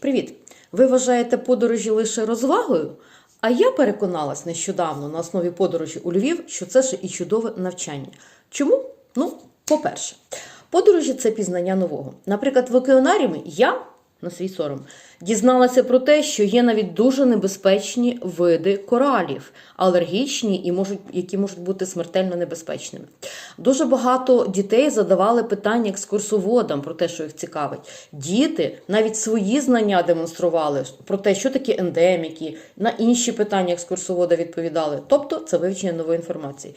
Привіт! Ви вважаєте подорожі лише розвагою? А я переконалась нещодавно на основі подорожі у Львів, що це ще і чудове навчання. Чому? Ну, по-перше, подорожі це пізнання нового. Наприклад, в океанаріумі я на свій сором дізналася про те, що є навіть дуже небезпечні види коралів, алергічні і можуть, які можуть бути смертельно небезпечними. Дуже багато дітей задавали питання екскурсоводам про те, що їх цікавить. Діти навіть свої знання демонстрували про те, що таке ендеміки, на інші питання екскурсовода відповідали. Тобто це вивчення нової інформації.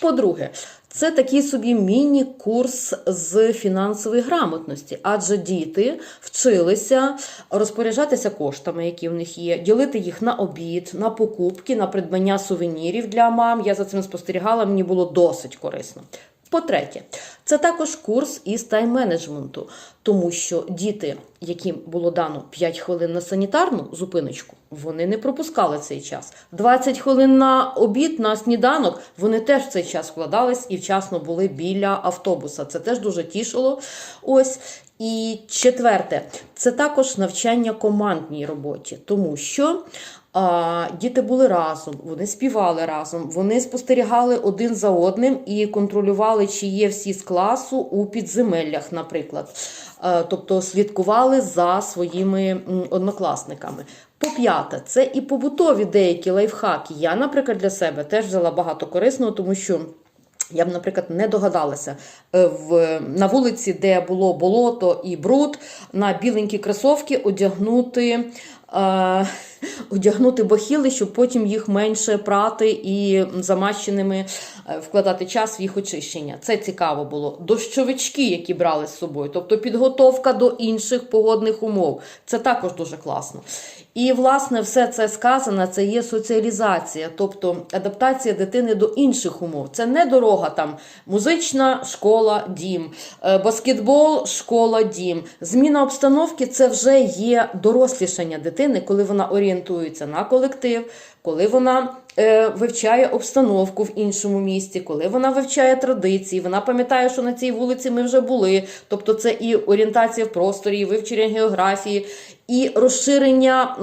По-друге, це такий собі міні-курс з фінансової грамотності, адже діти вчилися розпоряджатися коштами, які в них є, ділити їх на обід, на покупки, на придбання сувенірів для мам. Я за цим спостерігала, мені було досить корисно. По-третє, це також курс із тайм-менеджменту, тому що діти, яким було дано 5 хвилин на санітарну зупиночку, вони не пропускали цей час. 20 хвилин на обід, на сніданок, вони теж в цей час вкладались і вчасно були біля автобуса. Це теж дуже тішило. Ось. І четверте, це також навчання командній роботі, тому що діти були разом, вони співали разом, вони спостерігали один за одним і контролювали, чи є всі з класу у підземеллях, наприклад. Тобто слідкували за своїми однокласниками. По п'яте, це і побутові деякі лайфхаки. Я, наприклад, для себе теж взяла багато корисного, тому що. Я б, наприклад, не догадалася е, в, на вулиці, де було болото і бруд, на біленькі кросовки одягнути, е, одягнути бахіли, щоб потім їх менше прати і замащеними е, вкладати час в їх очищення. Це цікаво було. Дощовички, які брали з собою, тобто підготовка до інших погодних умов. Це також дуже класно. І, власне, все це сказане, це є соціалізація, тобто адаптація дитини до інших умов. Це не дорога там музична школа, дім, е, баскетбол, школа, дім. Зміна обстановки це вже є дорослішання дитини, коли вона орієнтується на колектив, коли вона е, вивчає обстановку в іншому місті, коли вона вивчає традиції, вона пам'ятає, що на цій вулиці ми вже були. Тобто, це і орієнтація в просторі, і вивчення географії, і розширення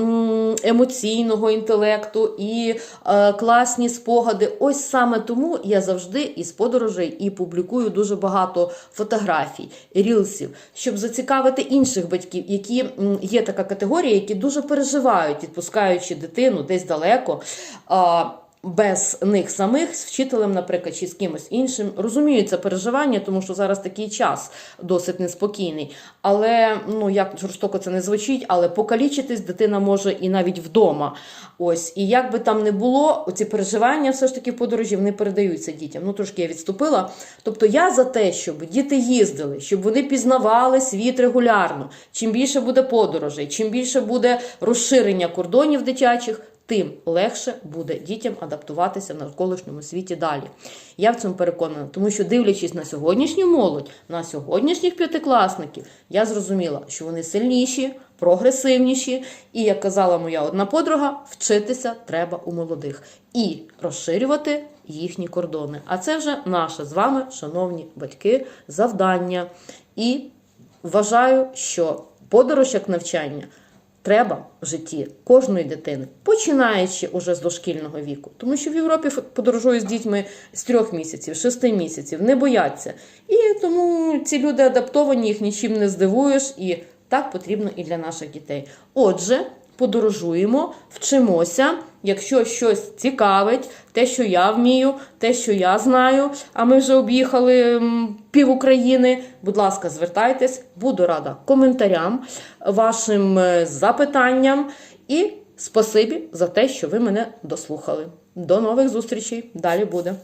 емоційного інтелекту, і е, класні спогади. Ось саме тому я завжди із подорожей і публікую дуже багато фотографій, рілсів, щоб зацікавити інших батьків, які є така категорія, які дуже переживають, відпускаючи дитину десь далеко. А, без них самих з вчителем, наприклад, чи з кимось іншим розуміють це переживання, тому що зараз такий час досить неспокійний. Але ну як жорстоко це не звучить, але покалічитись дитина може і навіть вдома. Ось і як би там не було, ці переживання все ж таки в подорожі вони передаються дітям. Ну трошки я відступила. Тобто я за те, щоб діти їздили, щоб вони пізнавали світ регулярно. Чим більше буде подорожей, чим більше буде розширення кордонів дитячих тим легше буде дітям адаптуватися в навколишньому світі далі. Я в цьому переконана, тому що, дивлячись на сьогоднішню молодь, на сьогоднішніх п'ятикласників, я зрозуміла, що вони сильніші, прогресивніші, і, як казала моя одна подруга, вчитися треба у молодих і розширювати їхні кордони. А це вже наше з вами, шановні батьки, завдання. І вважаю, що подорож як навчання треба в житті кожної дитини, починаючи уже з дошкільного віку. Тому що в Європі подорожують з дітьми з трьох місяців, шести місяців, не бояться. І тому ці люди адаптовані, їх нічим не здивуєш, і так потрібно і для наших дітей. Отже, подорожуємо, вчимося. Якщо щось цікавить, те, що я вмію, те, що я знаю, а ми вже об'їхали пів України. Будь ласка, звертайтесь, буду рада коментарям, вашим е, запитанням і спасибі за те, що ви мене дослухали. До нових зустрічей. Далі буде.